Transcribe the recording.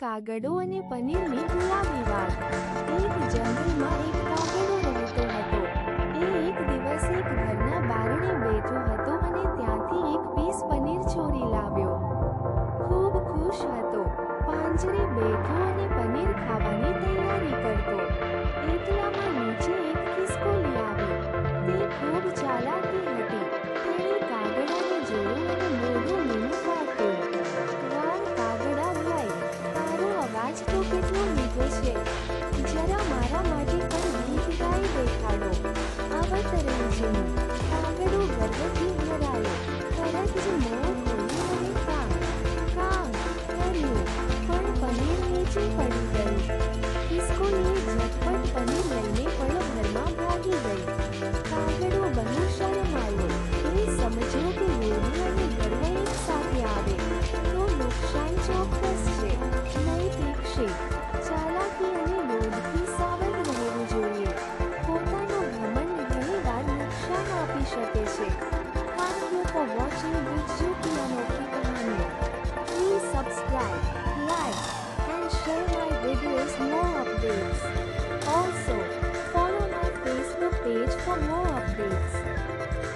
કાગડો અને પનીરની ગુલાબી વાત એક જંગલમાં એક કાગડો રહેતો હતો. એ એક દિવસ એક ઘરના બારણે બેઠો હતો અને ત્યાંથી એક પીસ પનીર ચોરી લાવ્યો. ખૂબ ખુશ હતો. પાંજરે બેઠો અને પનીર ખાવાની તૈયારી કરતો Virginie. How Thank you for watching Viju Kianoki Kahani. Please subscribe, like and share my videos more updates. Also, follow my Facebook page for more